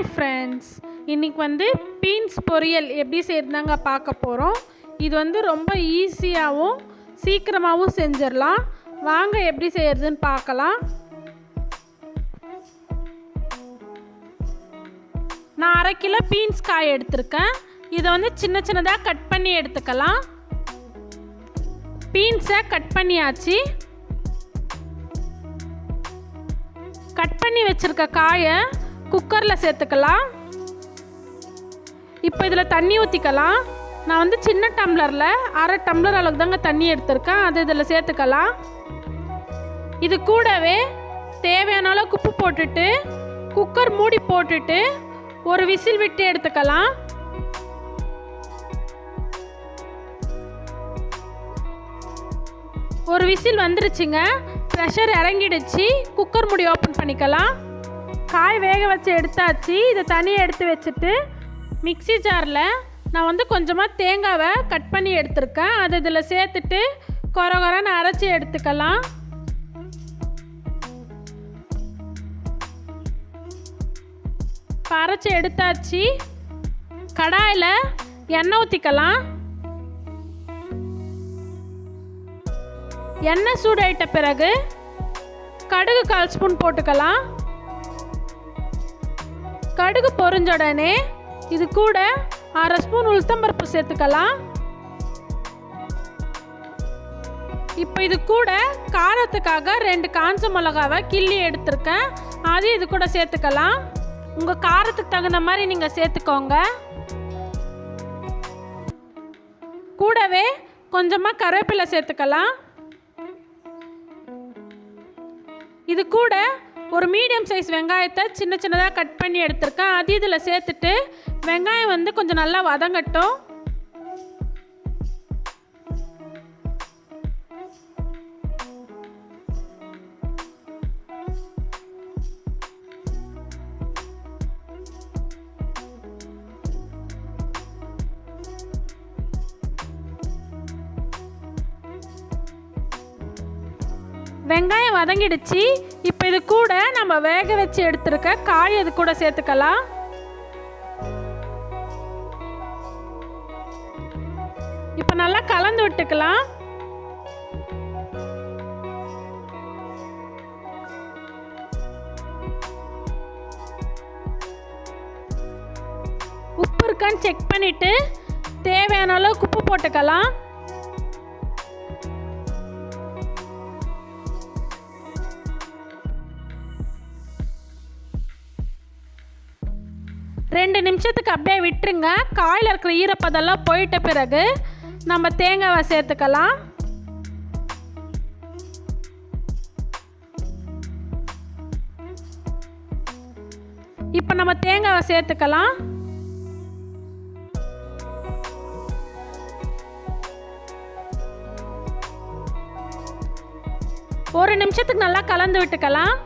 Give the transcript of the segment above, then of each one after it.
Hi friends இன்றைக்கி வந்து beans பொரியல் எப்படி செய்யறதாங்க பார்க்க போகிறோம் இது வந்து ரொம்ப ஈஸியாகவும் சீக்கிரமாகவும் செஞ்சிடலாம். வாங்க எப்படி செய்யறதுன்னு பார்க்கலாம். நான் அரை கிலோ பீன்ஸ் காய் எடுத்திருக்கேன். இதை வந்து சின்ன சின்னதாக கட் பண்ணி எடுத்துக்கலாம். பீன்ஸை கட் பண்ணியாச்சு. கட் பண்ணி வச்சுருக்க காயை குக்கரில் சேர்த்துக்கலாம். இப்போ இதில் தண்ணி ஊற்றிக்கலாம் நான் வந்து சின்ன டம்ளரில் அரை டம்ளர் அளவுக்கு தாங்க தண்ணி எடுத்திருக்கேன். அது இதில் சேர்த்துக்கலாம். இது கூடவே தேவையான அளவுக்கு உப்பு போட்டுட்டு குக்கர் மூடி போட்டுட்டு ஒரு விசில் விட்டு எடுத்துக்கலாம். ஒரு விசில் வந்துருச்சுங்க. ப்ரெஷர் இறங்கிடுச்சு. குக்கர் மூடி ஓப்பன் பண்ணிக்கலாம். காய் வேக வச்சு எடுத்தாச்சு. இதை தனியாக எடுத்து வச்சுட்டு மிக்ஸி ஜாரில் நான் வந்து கொஞ்சமாக தேங்காவை கட் பண்ணி எடுத்திருக்கேன். அதை இதில் சேர்த்துட்டு கொர கொரன்னு அரைச்சி எடுத்துக்கலாம். இப்போ அரைச்சி எடுத்தாச்சு. கடாயில் எண்ணெய் ஊற்றிக்கலாம் எண்ணெய் சூடாயிட்ட பிறகு கடுகு கால் ஸ்பூன் போட்டுக்கலாம். கடுகு பொறிஞ்ச உடனே இது கூட அரை ஸ்பூன் உளுத்தம்பருப்பு சேர்த்துக்கலாம். இப்போ இது கூட காரத்துக்காக ரெண்டு காஞ்ச மிளகாவை கிள்ளி எடுத்திருக்கேன். அது இது கூட சேர்த்துக்கலாம். உங்கள் காரத்துக்கு தகுந்த மாதிரி நீங்கள் சேர்த்துக்கோங்க. கூடவே கொஞ்சமாக கருவேப்பிலை சேர்த்துக்கலாம். இது கூட ஒரு மீடியம் சைஸ் வெங்காயத்தை சின்ன சின்னதாக கட் பண்ணி எடுத்திருக்கேன். அது இதில் சேர்த்துட்டு வெங்காயம் வந்து கொஞ்சம் நல்லா வதங்கட்டும். வெங்காயம் வதங்கிடுச்சு. இப்போ இது கூட நம்ம வேக வச்சு எடுத்துருக்க காய் அது கூட சேர்த்துக்கலாம். இப்போ நல்லா கலந்து விட்டுக்கலாம். உப்பு இருக்கான்னு செக் பண்ணிவிட்டு தேவையான அளவுக்கு உப்பு போட்டுக்கலாம். ரெண்டு நிமிஷத்துக்கு அப்படியே விட்டுருங்க. காயில் இருக்கிற ஈரப்பதெல்லாம் போயிட்ட பிறகு நம்ம தேங்காவை சேர்த்துக்கலாம். இப்போ நம்ம தேங்காவை சேர்த்துக்கலாம். ஒரு நிமிஷத்துக்கு நல்லா கலந்து விட்டுக்கலாம்.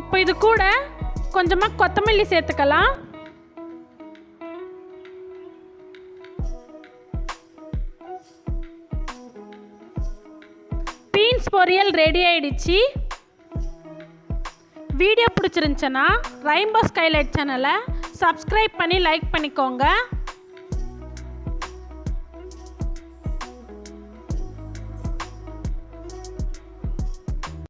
இப்போ இது கூட கொஞ்சமாக கொத்தமல்லி சேர்த்துக்கலாம். பீன்ஸ் பொரியல் ரெடி ஆயிடுச்சு. வீடியோ பிடிச்சிருந்துச்சுன்னா ரெயின்போ ஸ்கைலைட் சேனலை சப்ஸ்கிரைப் பண்ணி லைக் பண்ணிக்கோங்க.